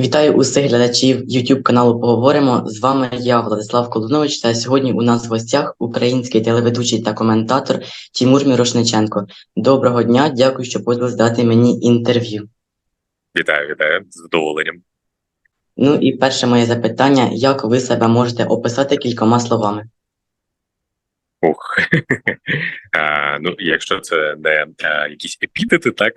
Вітаю усіх глядачів YouTube каналу Поговоримо. З вами я, Владислав Колунович, та сьогодні у нас в гостях український телеведучий та коментатор Тімур Мірошниченко. Доброго дня, дякую, що погодились дати мені інтерв'ю. Вітаю, вітаю з задоволенням. Ну і перше моє запитання: як ви себе можете описати кількома словами? Ух. а, ну, якщо це не а, якісь епітети, так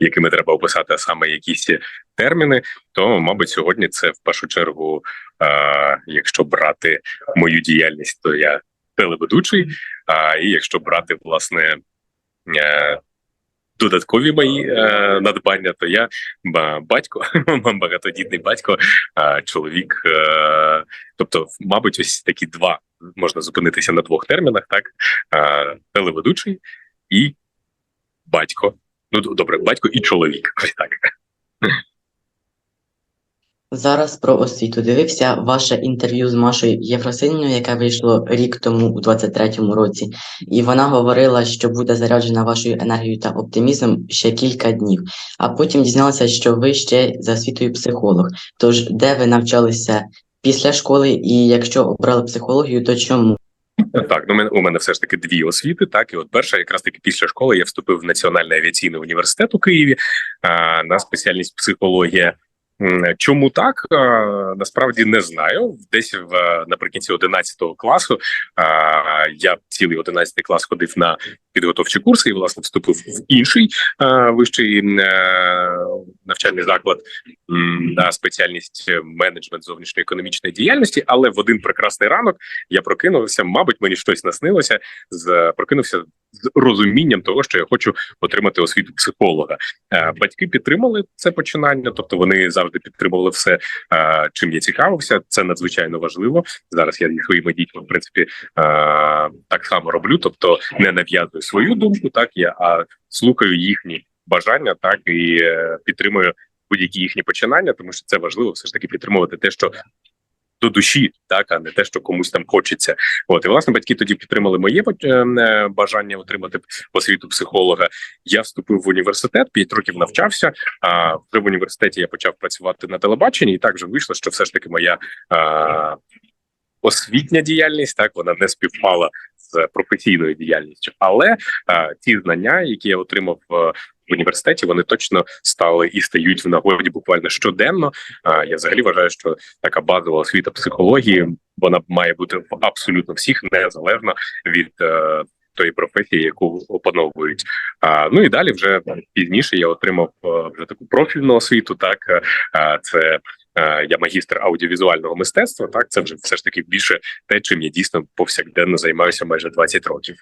якими треба описати, а саме якісь терміни, то мабуть сьогодні це в першу чергу, а, якщо брати мою діяльність, то я телеведучий. А і якщо брати власне е, додаткові мої е, надбання, то я батько, батько, багатодітний батько, а, чоловік. Е, тобто, мабуть, ось такі два можна зупинитися на двох термінах: так е, телеведучий і батько. Ну добре, батько і чоловік. Ось так. Зараз про освіту дивився ваше інтерв'ю з Машою Єфросиніною, яке вийшло рік тому у 23-му році, і вона говорила, що буде заряджена вашою енергією та оптимізмом ще кілька днів. А потім дізналася, що ви ще за освітою психолог. Тож, де ви навчалися після школи, і якщо обрали психологію, то чому? Так, ну у мене все ж таки дві освіти. Так, і от перша, якраз таки після школи, я вступив в Національний авіаційний університет у Києві а, на спеціальність психологія. Чому так? Насправді не знаю. Десь в е, наприкінці 11 класу я цілий 11 клас ходив на підготовчі курси і власне вступив в інший вищий е, навчальний заклад на спеціальність менеджмент зовнішньої економічної діяльності. Але в один прекрасний ранок я прокинувся. Мабуть, мені щось наснилося. З прокинувся з розумінням того, що я хочу отримати освіту психолога. Е, Батьки підтримали це починання, тобто вони завжди підтримували все, е, чим я цікавився. Це надзвичайно важливо. Зараз я зі своїми дітьми, в принципі, е, так само роблю, тобто не нав'язую свою думку, так я а слухаю їхні бажання, так і е, підтримую будь-які їхні починання, тому що це важливо все ж таки підтримувати те, що до душі, так а не те, що комусь там хочеться. От і власне батьки тоді підтримали моє е, е, бажання отримати освіту психолога. Я вступив в університет, п'ять років навчався. А в університеті я почав працювати на телебаченні, і так вже вийшло, що все ж таки моя а, освітня діяльність так вона не співпала з професійною діяльністю. Але а, ті знання, які я отримав е, в університеті, вони точно стали і стають в нагоді буквально щоденно. А, я взагалі вважаю, що така базова освіта психології вона має бути в абсолютно всіх, незалежно від. е, Тої професії, яку опановують, а ну і далі вже пізніше я отримав е, вже таку профільну освіту. Так е, а, це е, я магістр аудіовізуального мистецтва. Так, це вже все ж таки більше те, чим я дійсно повсякденно займаюся майже 20 років.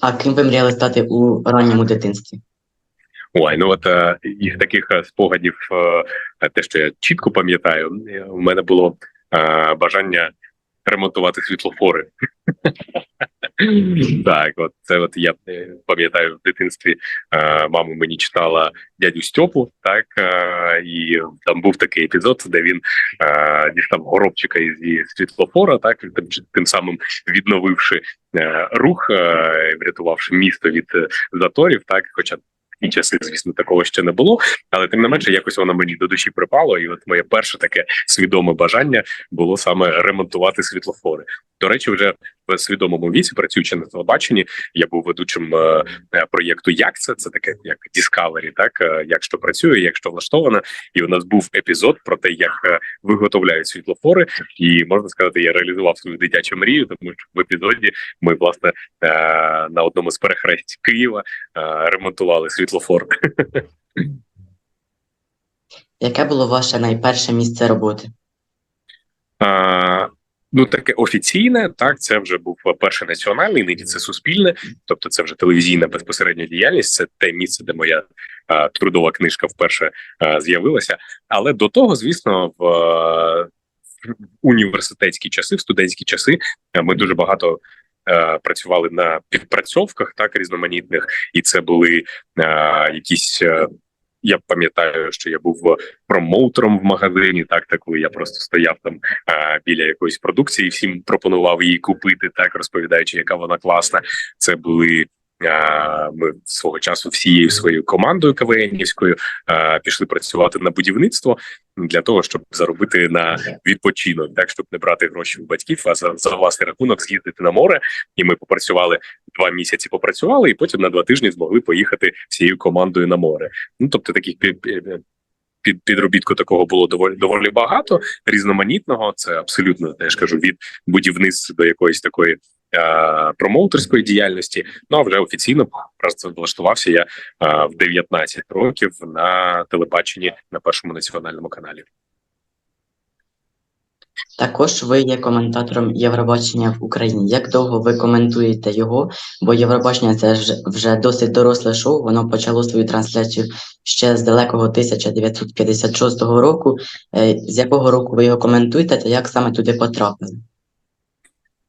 А ким ви мріяли стати у ранньому дитинстві? Ой, ну от е, із таких е, спогадів, е, те, що я чітко пам'ятаю, е, у мене було е, бажання ремонтувати світлофори. Так, от це от я е, пам'ятаю в дитинстві. е, Мама мені читала дядю Стьопу, так е, і там був такий епізод, де він дістав горобчика із світлофора, так тим, тим самим відновивши рух, врятувавши місто від заторів, так, хоча ті часи, звісно, такого ще не було, але тим не менше, якось воно мені до душі припало, і от моє перше таке свідоме бажання було саме ремонтувати світлофори. До речі, вже в свідомому віці, працюючи на телебаченні, я був ведучим е, е, проєкту Як це це таке як Discovery, так е, як що працює, як що влаштовано. І у нас був епізод про те, як виготовляють світлофори, і можна сказати, я реалізував свою дитячу мрію, тому що в епізоді ми власне е, на одному з перехресть Києва е, ремонтували світлофор. Яке було ваше найперше місце роботи? А, ну, таке офіційне, так, це вже був перший національний, нині це суспільне, тобто це вже телевізійна безпосередня діяльність, це те місце, де моя а, трудова книжка вперше а, з'явилася. Але до того, звісно, в, е, в університетські часи, в студентські часи, е, ми дуже багато. е, Працювали на підпрацьовках так різноманітних, і це були е, якісь е, я пам'ятаю, що я був промоутером в магазині, так так коли я просто стояв там а, біля якоїсь продукції, всім пропонував її купити, так розповідаючи, яка вона класна. Це були Ми свого часу всією своєю командою КВНівською пішли працювати на будівництво для того, щоб заробити на відпочинок, так щоб не брати гроші у батьків, а за, за власний рахунок з'їздити на море. І ми попрацювали два місяці. Попрацювали, і потім на два тижні змогли поїхати всією командою на море. Ну тобто, таких під, під підробітку такого було доволі доволі багато різноманітного. Це абсолютно теж кажу від будівництва до якоїсь такої. Е, Промоутерської діяльності, ну а вже офіційно просто влаштувався я е, в 19 років на телебаченні на першому національному каналі. Також ви є коментатором Євробачення в Україні. Як довго ви коментуєте його? Бо Євробачення це ж вже досить доросле шоу. Воно почало свою трансляцію ще з далекого 1956 року. Е, З якого року ви його коментуєте та як саме туди потрапили?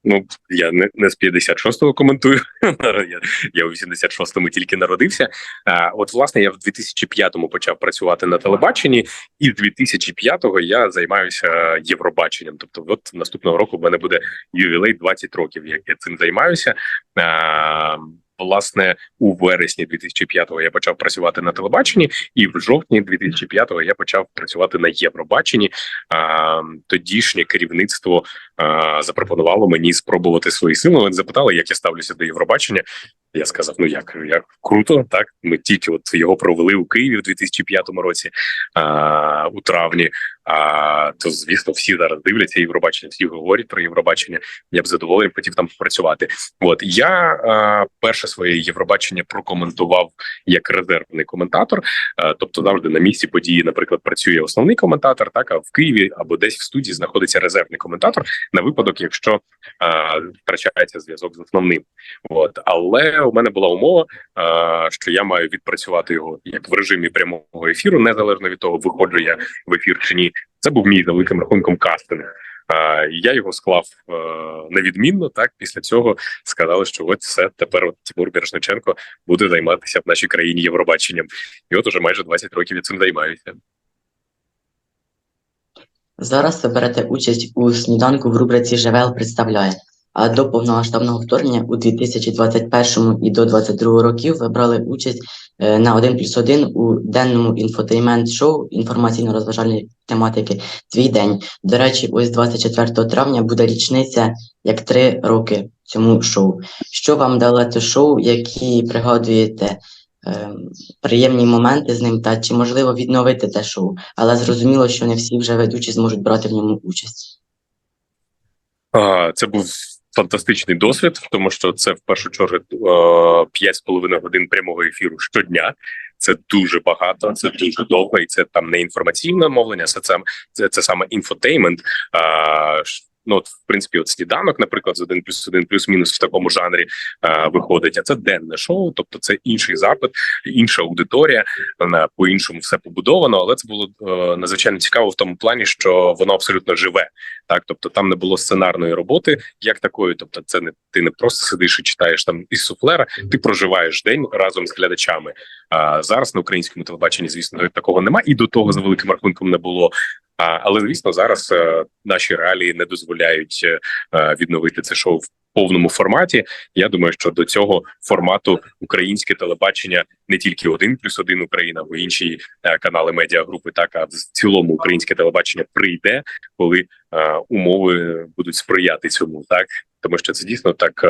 Ну я не, не з 56-го коментую. я, я у 86-му тільки народився. А, от, власне, я в 2005-му почав працювати на телебаченні, і з 2005-го я займаюся Євробаченням. Тобто, от наступного року в мене буде ювілей 20 років, як я цим займаюся. А, Власне, у вересні 2005-го я почав працювати на телебаченні, і в жовтні 2005-го я почав працювати на Євробаченні. А, тодішнє керівництво а, запропонувало мені спробувати свої сили. Вони запитали, як я ставлюся до Євробачення. Я сказав: ну як, як круто, так ми тільки от його провели у Києві в 2005 році, а, у травні. А то звісно, всі зараз дивляться Євробачення, всі говорять про Євробачення. Я б задоволений хотів там попрацювати. От я а, перше своє Євробачення прокоментував як резервний коментатор, а, тобто завжди на місці події, наприклад, працює основний коментатор, так а в Києві або десь в студії знаходиться резервний коментатор на випадок, якщо а, втрачається зв'язок з основним. От але у мене була умова, що я маю відпрацювати його як в режимі прямого ефіру, незалежно від того, виходжу я в ефір чи ні. Це був мій за великим рахунком кастинг. Я його склав е, невідмінно. Так після цього сказали, що от все тепер Тимур Мірошниченко буде займатися в нашій країні Євробаченням. І от уже майже 20 років я цим займаюся. Зараз ви берете участь у сніданку в рубриці ЖВЛ представляє. А до повномасштабного вторгнення у 2021 і до 2022 років ви брали участь е, на 1 плюс 1 у денному інфотеймент-шоу інформаційно-розважальної тематики Твій день. До речі, ось 24 травня буде річниця як три роки цьому шоу. Що вам дало це шоу, які пригадуєте е, приємні моменти з ним, та чи можливо відновити те шоу? Але зрозуміло, що не всі вже ведучі зможуть брати в ньому участь. А, Це був фантастичний досвід, тому що це в першу чергу е, п'ять з половиною годин прямого ефіру щодня. Це дуже багато, це дуже довго, і це там не інформаційне мовлення, це це, це, саме інфотеймент. А, Ну, от, в принципі, от сніданок, наприклад, з 1 плюс 1 плюс-мінус в такому жанрі а, виходить. А це денне шоу, тобто це інший запит, інша аудиторія, вона по-іншому все побудовано. Але це було е, надзвичайно цікаво в тому плані, що воно абсолютно живе. Так, тобто там не було сценарної роботи як такої. Тобто, це не ти не просто сидиш і читаєш там із суфлера, ти проживаєш день разом з глядачами. А зараз на українському телебаченні, звісно, такого нема, і до того за великим рахунком не було. Але звісно, зараз е, наші реалії не дозволяють е, е, відновити це шоу в повному форматі. Я думаю, що до цього формату українське телебачення не тільки один плюс один Україна, або інші канали медіагрупи, так а в цілому українське телебачення прийде, коли умови будуть сприяти цьому, так тому що це дійсно так.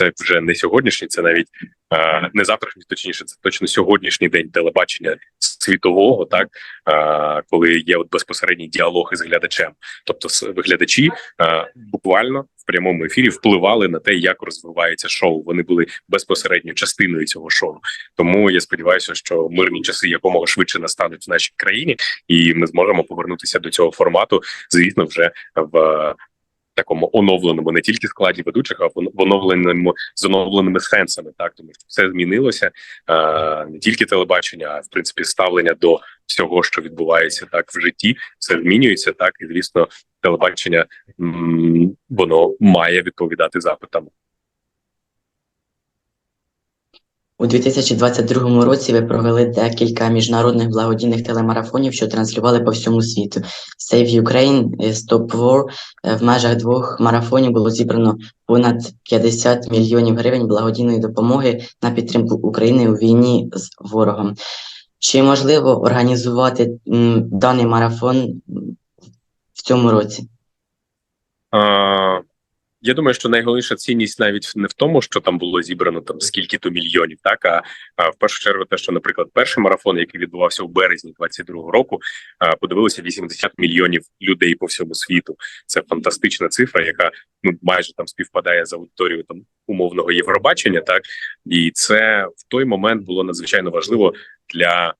Це вже не сьогоднішній, це навіть е, не завтрашній, точніше, це точно сьогоднішній день телебачення світового, так е, коли є от безпосередній діалог із глядачем. Тобто, глядачі е, буквально в прямому ефірі впливали на те, як розвивається шоу. Вони були безпосередньо частиною цього шоу. Тому я сподіваюся, що мирні часи якомога швидше настануть в нашій країні, і ми зможемо повернутися до цього формату, звісно, вже в. Такому оновленому не тільки складі ведучих, а в оновленому з оновленими сенсами, так? Тому що все змінилося е, не тільки телебачення, а в принципі ставлення до всього, що відбувається так в житті, все змінюється так, і звісно, телебачення м, воно має відповідати запитам. У 2022 році ви провели декілька міжнародних благодійних телемарафонів, що транслювали по всьому світу. Save Ukraine, е, Stop War. Е, В межах двох марафонів було зібрано понад 50 мільйонів гривень благодійної допомоги на підтримку України у війні з ворогом. Чи можливо організувати даний марафон в цьому році? А, я думаю, що найголовніша цінність навіть не в тому, що там було зібрано там скільки то мільйонів, так а, а в першу чергу, те, що, наприклад, перший марафон, який відбувався у березні 22-го року, а, подивилося 80 мільйонів людей по всьому світу. Це фантастична цифра, яка ну майже там співпадає з аудиторією там умовного Євробачення. Так і це в той момент було надзвичайно важливо для.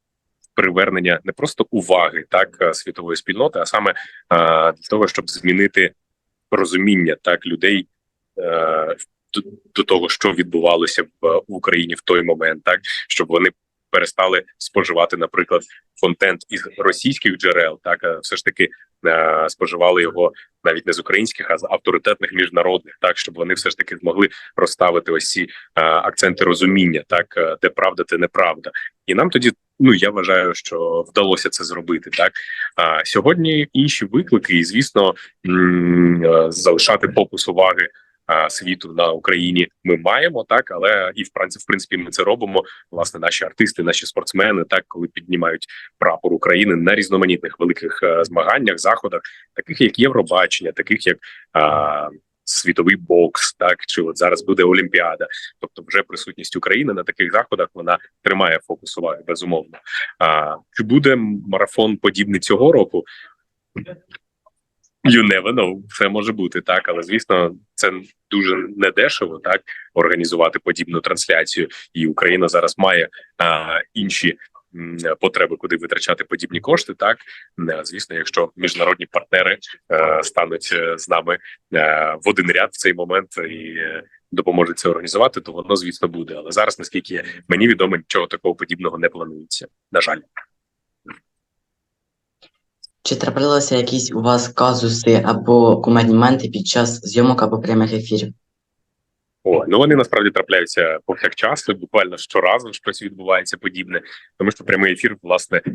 Привернення не просто уваги так е, світової спільноти, а саме а, для того, щоб змінити розуміння так людей е, до, того, що відбувалося в Україні в той момент, так щоб вони перестали споживати, наприклад, контент із російських джерел, так а все ж таки е, споживали його навіть не з українських, а з авторитетних міжнародних, так щоб вони все ж таки змогли розставити ось ці е, акценти розуміння, так е, де правда, де неправда, і нам тоді. Ну я вважаю, що вдалося це зробити так. А сьогодні інші виклики, і звісно, е, залишати фокус уваги світу на Україні ми маємо так, але і в в принципі, ми це робимо. Власне, наші артисти, наші спортсмени, так коли піднімають прапор України на різноманітних великих е, змаганнях, заходах, таких як Євробачення, таких як а, світовий бокс, так чи от зараз буде Олімпіада. Тобто, вже присутність України на таких заходах вона тримає фокус уваги безумовно. А чи буде марафон подібний цього року? You never know. Це може бути так, але звісно, це дуже недешево так організувати подібну трансляцію, і Україна зараз має а, інші потреби, куди витрачати подібні кошти. Так звісно, якщо міжнародні партнери е, стануть е, з нами е, в один ряд в цей момент і е, допоможуть це організувати, то воно звісно буде. Але зараз, наскільки мені відомо, нічого такого подібного не планується. На жаль. Чи траплялися якісь у вас казуси або кумедні під час зйомок або прямих ефірів? О, ну вони насправді трапляються повсякчас, буквально щоразу щось відбувається подібне, тому що прямий ефір, власне, е,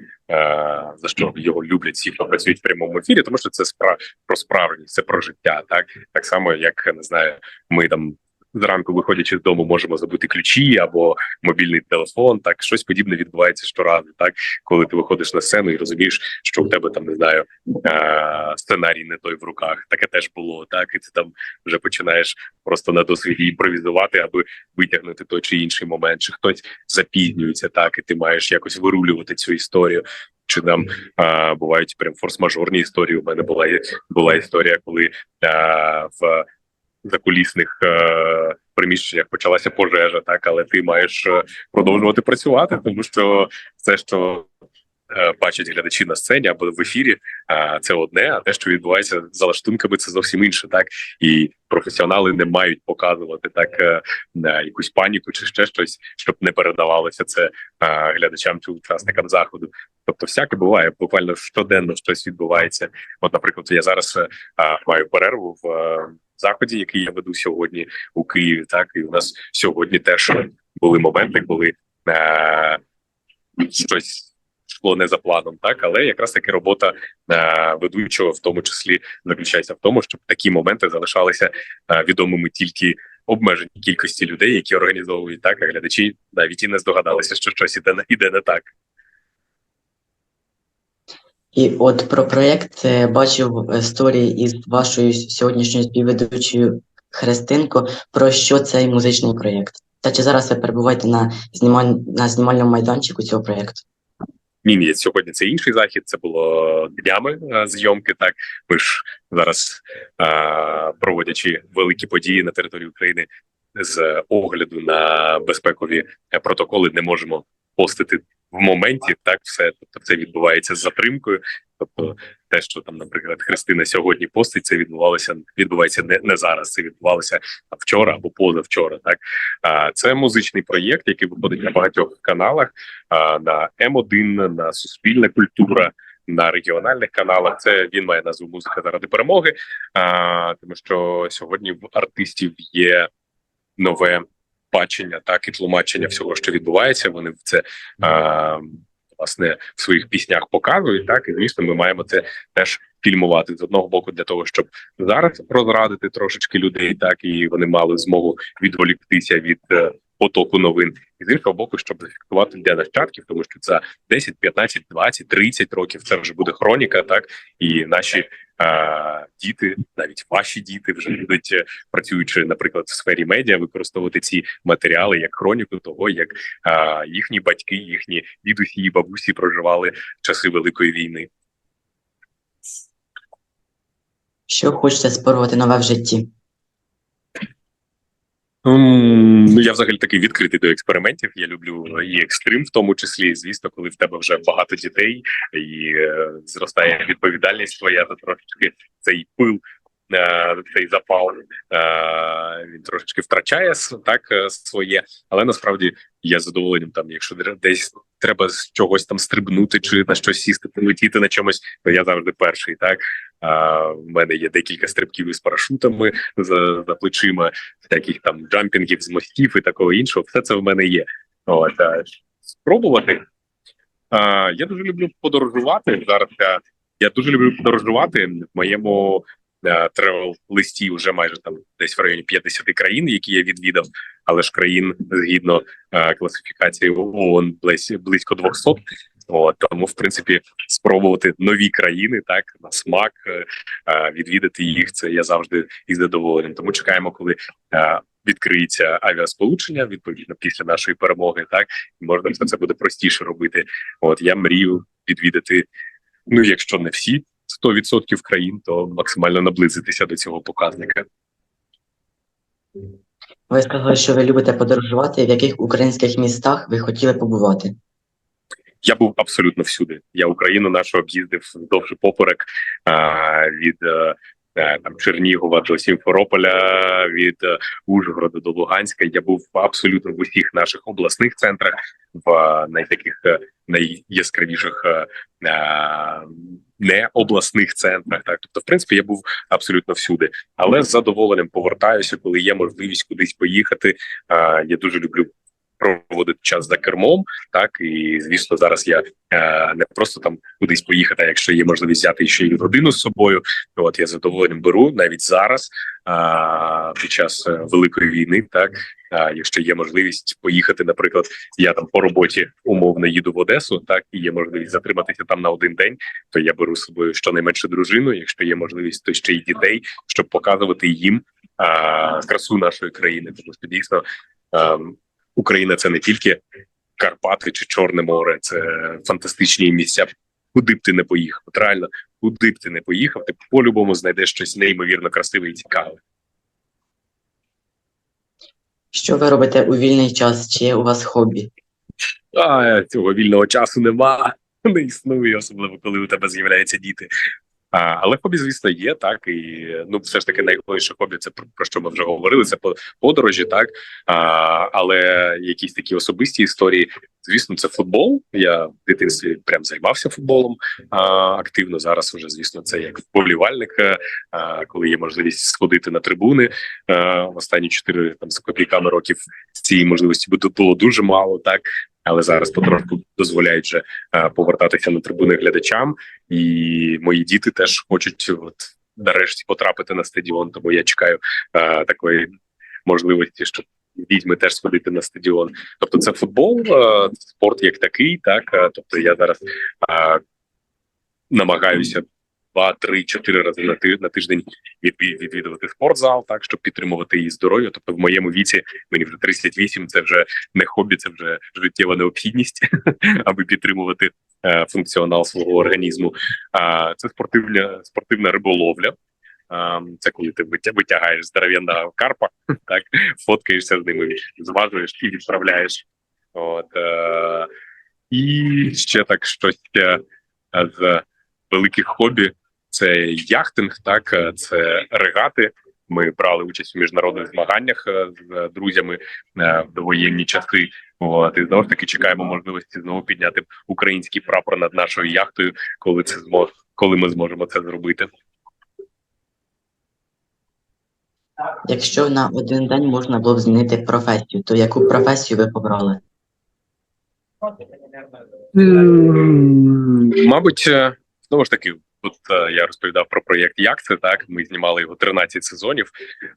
за що його люблять всі, хто працюють в прямому ефірі, тому що це спра про справжність, це про життя, так так само, як не знаю, ми там. Зранку, виходячи з дому, можемо забути ключі або мобільний телефон. Так щось подібне відбувається щоразу. Так, коли ти виходиш на сцену і розумієш, що у тебе там не знаю е- сценарій не той в руках. Таке теж було. Так, і ти там вже починаєш просто на досвіді імпровізувати, аби витягнути той чи інший момент, чи хтось запізнюється, так і ти маєш якось вирулювати цю історію. Чи там а, бувають прям форс-мажорні історії? У мене була була історія, коли а, в закулісних е, приміщеннях почалася пожежа, так але ти маєш е, продовжувати працювати, тому що все, що е, бачать глядачі на сцені або в ефірі, е, це одне, а те, що відбувається за лаштунками, це зовсім інше, так і професіонали не мають показувати так е, е, якусь паніку чи ще щось, щоб не передавалося це е, глядачам чи учасникам заходу. Тобто, всяке буває буквально щоденно щось відбувається. От, наприклад, я зараз е, маю перерву в. е, заході, який я веду сьогодні у Києві. Так і у нас сьогодні теж були моменти, коли е, щось йшло не за планом, так але якраз таки робота е, ведучого, в тому числі, заключається в тому, щоб такі моменти залишалися е, відомими тільки. Обмеженій кількості людей, які організовують так, а глядачі навіть і не здогадалися, що щось іде іде не так. І от про проєкт е, бачив е, сторії із вашою сьогоднішньою співведучою Христинко. Про що цей музичний проєкт? Та чи зараз ви перебуваєте на знімаль... на знімальному майданчику цього проєкту? Ні, ні, сьогодні це інший захід. Це було днями е, зйомки. Так ми ж зараз е, проводячи великі події на території України з огляду на безпекові протоколи, не можемо постити в моменті. Так, все тобто, це відбувається з затримкою. Тобто, те, що там, наприклад, Христина сьогодні постить, це відбувалося відбувається не, не зараз. Це відбувалося вчора або позавчора. Так а це музичний проєкт, який виходить на багатьох каналах. А, на М1, на Суспільна культура. На регіональних каналах це він має назву музика заради перемоги, а, тому що сьогодні в артистів є нове бачення, так і тлумачення всього, що відбувається. Вони в це а, власне в своїх піснях показують. Так і звісно, ми маємо це теж фільмувати з одного боку для того, щоб зараз розрадити трошечки людей, так і вони мали змогу відволіктися від е, потоку новин, і з іншого боку, щоб зафіксувати для нащадків, тому що це 10, 15, 20, 30 років. Це вже буде хроніка, так і наші е, діти, навіть ваші діти, вже будуть е, працюючи, наприклад, в сфері медіа, використовувати ці матеріали як хроніку того, як е, їхні батьки, їхні дідусі і бабусі проживали часи великої війни. Що хочете спорувати нове в житті? М, Ну, я взагалі такий відкритий до експериментів. Я люблю і екстрим, в тому числі, звісно, коли в тебе вже багато дітей і е, зростає відповідальність твоя, то трошечки цей пил, цей запал е, він трошечки втрачає так е, своє, але насправді я задоволенням там, якщо десь треба з чогось там стрибнути чи на щось сісти, полетіти на чомусь, то я завжди перший. Так в мене є декілька стрибків із парашутами за, за плечима всяких там джампінгів з мостів і такого іншого, все це в мене є. От спробувати. Я дуже люблю подорожувати зараз. Я дуже люблю подорожувати в моєму тревел листі вже майже там десь в районі 50 країн, які я відвідав, але ж країн згідно а, класифікації ООН близь- близько 200. От, тому, в принципі, спробувати нові країни так на смак, е, е, відвідати їх. Це я завжди із задоволенням. Тому чекаємо, коли е, відкриється авіасполучення відповідно після нашої перемоги. Так і можна все це буде простіше робити. От я мрію відвідати. Ну, якщо не всі 100% країн, то максимально наблизитися до цього показника. Ви сказали, що ви любите подорожувати. В яких українських містах ви хотіли побувати? Я був абсолютно всюди. Я Україну нашу об'їздив вздовж поперек від е, е, там Чернігова до Сімферополя, від е, Ужгорода до Луганська. Я був абсолютно в усіх наших обласних центрах, в найтаких найяскравіших не обласних центрах. Так, тобто, в принципі, я був абсолютно всюди, але з задоволенням повертаюся, коли є можливість кудись поїхати. Я дуже люблю. Проводити час за кермом, так і звісно, зараз я е, не просто там кудись поїхати, а якщо є можливість взяти ще й родину з собою. От я задоволенням беру навіть зараз, е, під час е, великої війни, так е, якщо є можливість поїхати, наприклад, я там по роботі умовно їду в Одесу, так і є можливість затриматися там на один день, то я беру з собою щонайменше дружину. Якщо є можливість, то ще й дітей, щоб показувати їм е, красу нашої країни, тому що дійсно. Україна це не тільки Карпати чи Чорне море, це фантастичні місця. Куди б ти не поїхав? От реально, куди б ти не поїхав, ти по-любому знайдеш щось неймовірно красиве і цікаве. Що ви робите у вільний час? Чи є у вас хобі? А цього вільного часу нема, не існує, особливо коли у тебе з'являються діти. Але хобі, звісно, є так, і ну, все ж таки найголовніше хобі це про, що ми вже говорили. Це по- подорожі, так а, але якісь такі особисті історії. Звісно, це футбол. Я в дитинстві прям займався футболом а, активно. Зараз уже, звісно, це як вболівальник, е, а, коли є можливість сходити на трибуни. А, останні чотири там з копійками років цієї можливості було дуже мало, так але зараз потрошку дозволяють вже е, повертатися на трибуни глядачам, і мої діти теж хочуть от нарешті потрапити на стадіон. Тому я чекаю е, такої можливості, щоб дітьми теж сходити на стадіон. Тобто, це футбол, е, спорт як такий, так е, тобто я зараз е, намагаюся. Два, три, чотири рази на ти на тиждень відвідувати спортзал, так щоб підтримувати її здоров'я. Тобто, в моєму віці мені вже 38, Це вже не хобі, це вже життєва необхідність, аби підтримувати е, функціонал свого організму. А це спортивна спортивна риболовля. Це коли ти витя- витягаєш здоров'яна карпа, так фоткаєшся з ними, зважуєш і відправляєш. От е, і ще так щось е, з великих хобі. Це яхтинг, так е, це регати. Ми брали участь у міжнародних змаганнях е, з друзями е, в довоєнні часи. От і знову ж таки чекаємо можливості знову підняти український прапор над нашою яхтою, коли це змож, коли ми зможемо це зробити. Якщо на один день можна було б змінити професію, то яку професію ви б обрали? М, Мабуть, знову ж таки, тут е, я розповідав про проєкт Як це так. Ми знімали його 13 сезонів.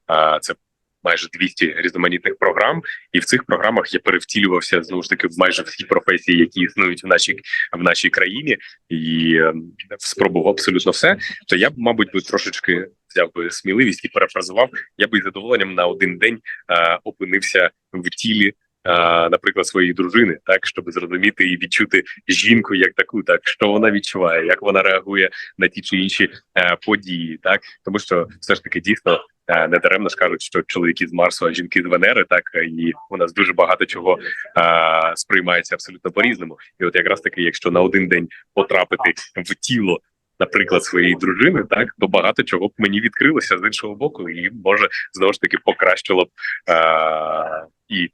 А це майже 200 різноманітних програм, і в цих програмах я перевтілювався знову ж таки в майже всі професії, які існують в нашій в нашій країні, і е, спробував абсолютно все. То я б, мабуть, би трошечки взяв би сміливість і перефразував. Я би із задоволенням на один день е, опинився в тілі. Наприклад, своєї дружини, так щоб зрозуміти і відчути жінку як таку, так що вона відчуває, як вона реагує на ті чи інші е, події, так тому що все ж таки дійсно е, не даремно ж кажуть, що чоловіки з Марсу, а жінки з Венери, так і у нас дуже багато чого е, сприймається абсолютно по різному. І от якраз таки, якщо на один день потрапити в тіло. Наприклад, своєї дружини, так то багато чого б мені відкрилося з іншого боку, і може знову ж таки покращило б е- і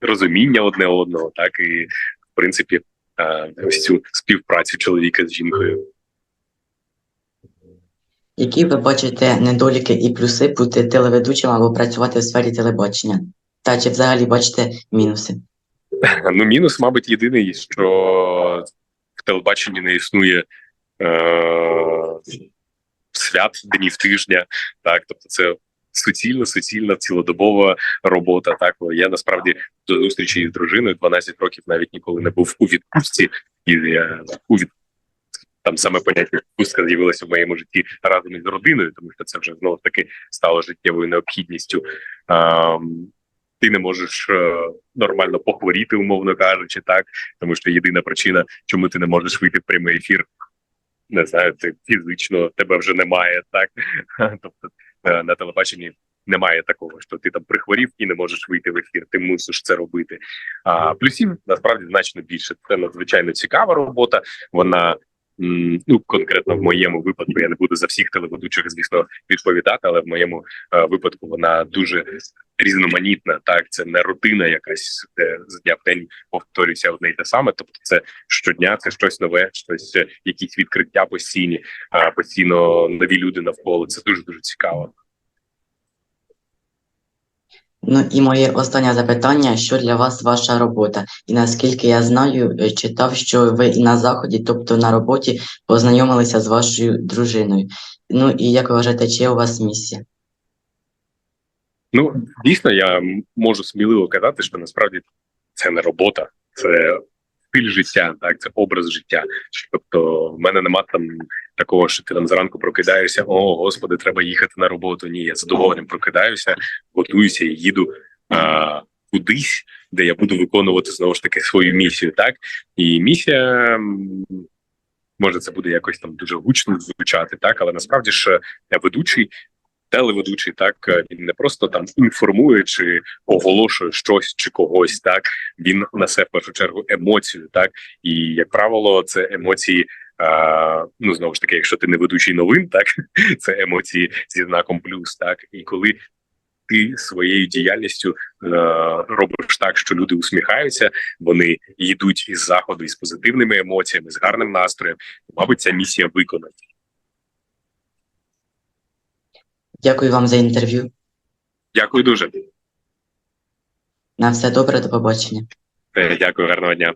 розуміння одне одного, так і в принципі е, ось цю співпрацю чоловіка з жінкою. Які ви бачите недоліки і плюси бути телеведучим або працювати в сфері телебачення? Та чи взагалі бачите мінуси? Ну, мінус, мабуть, єдиний, що в телебаченні не існує е- свят днів тижня, так тобто це суцільна, суцільна, цілодобова робота. Так я насправді до зустрічі з дружиною 12 років навіть ніколи не був у відпустці, і я у від... там саме поняття відпустка з'явилося в моєму житті разом із родиною, тому що це вже знову таки стало життєвою необхідністю. Ем, ти не можеш е, нормально похворіти, умовно кажучи, так тому що єдина причина, чому ти не можеш вийти в прямий ефір, не знаю, ти фізично тебе вже немає, так тобто на телебаченні немає такого, що ти там прихворів і не можеш вийти в ефір. Ти мусиш це робити. А плюсів насправді значно більше. Це надзвичайно цікава робота. Вона ну конкретно в моєму випадку я не буду за всіх телеведучих, звісно, відповідати, але в моєму е, випадку вона дуже різноманітна. Так, це не рутина, якась де з дня в день повторюється одне й те саме. Тобто, це щодня, це щось нове, щось е, якісь відкриття постійні, а постійно нові люди навколо. Це дуже дуже цікаво. Ну і моє останнє запитання: що для вас ваша робота? І наскільки я знаю, е, читав, що ви і на заході, тобто на роботі, познайомилися з вашою дружиною. Ну і як ви вважаєте, чи є у вас місія? Ну дійсно, я можу сміливо казати, що насправді це не робота, це стиль життя, так це образ життя. Тобто, в мене нема там такого, що ти там зранку прокидаєшся. О, господи, треба їхати на роботу. Ні, я задоволенням прокидаюся, готуюся і їду а, кудись, де я буду виконувати знову ж таки свою місію. Так і місія. Може, це буде якось там дуже гучно звучати, так, але насправді ж е, ведучий телеведучий, так е, він не просто там інформує чи оголошує щось чи когось. Так він несе в першу чергу емоцію, так і як правило, це емоції. А, ну знову ж таки, якщо ти не ведучий новин, так це емоції зі знаком плюс. Так і коли ти своєю діяльністю е, робиш так, що люди усміхаються, вони йдуть із заходу із позитивними емоціями, з гарним настроєм. Мабуть, ця місія виконана. Дякую вам за інтерв'ю. Дякую дуже. На все добре, до побачення. Е, Дякую, гарного дня.